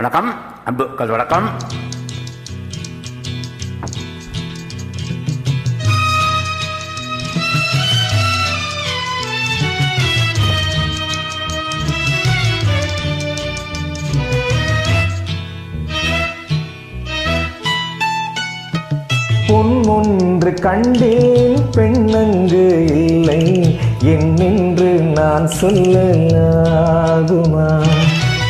வணக்கம். அன்புக்கள் வணக்கம். பொன் ஒன்று கண்டேன் பெண்ணங்கு இல்லை. என்னென்று நான் சொல்லலாகுமா?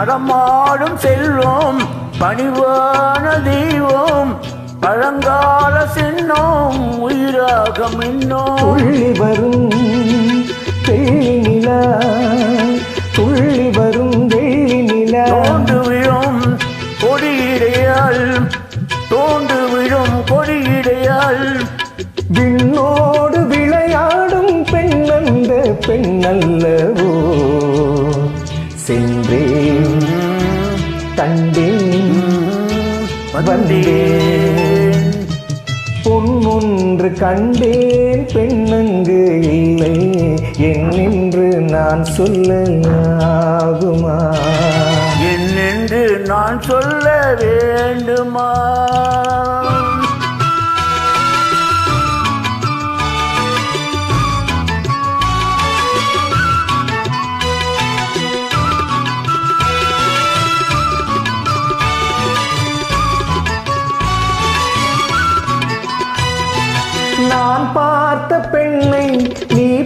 நடமாடும் செல்வம் பணிவான தெய்வம் பழங்கால சின்னம் உயிராக மின்னோம். துள்ளி வரும் வெள்ளி நிலா துள்ளி வரும் வெள்ளி நிலா. தோண்டு விழும் கொடியிடையால் தோண்டு விழும் கொடியிடையால். விண்ணோடு விளையாடும் பெண்ணந்த பெண்ணல்லவோ சென்றேன் வந்தேன். பொன் ஒன்று கண்டேன் பெண்ணங்கு இல்லை. என்னென்று நான் சொல்லலாகுமா? என்னென்று நான் சொல்ல வேண்டுமா?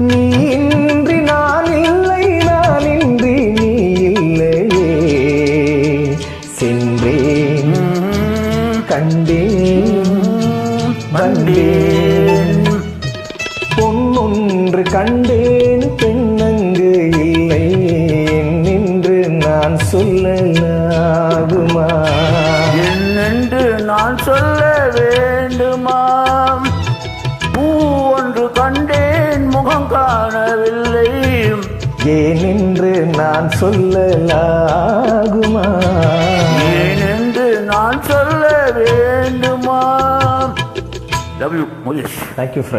நீ இன்றி நான் இல்லை நான் இன்றி நீ இல்லையே. சென்றேன் கண்டேன் வந்தேன். பொன்னொன்று கண்டேன் பெண்ணங்கு இல்லை. நின்று நான் சொல்லலாகுமா? என்னென்று நான் சொல்லவே காணவில்லை ஏனென்று நான் சொல்லலாகுமா? ஏனென்று நான் சொல்ல வேண்டுமா? லவ் யூ முயற்சி தேங்க்யூ ஃப்ரெண்ட்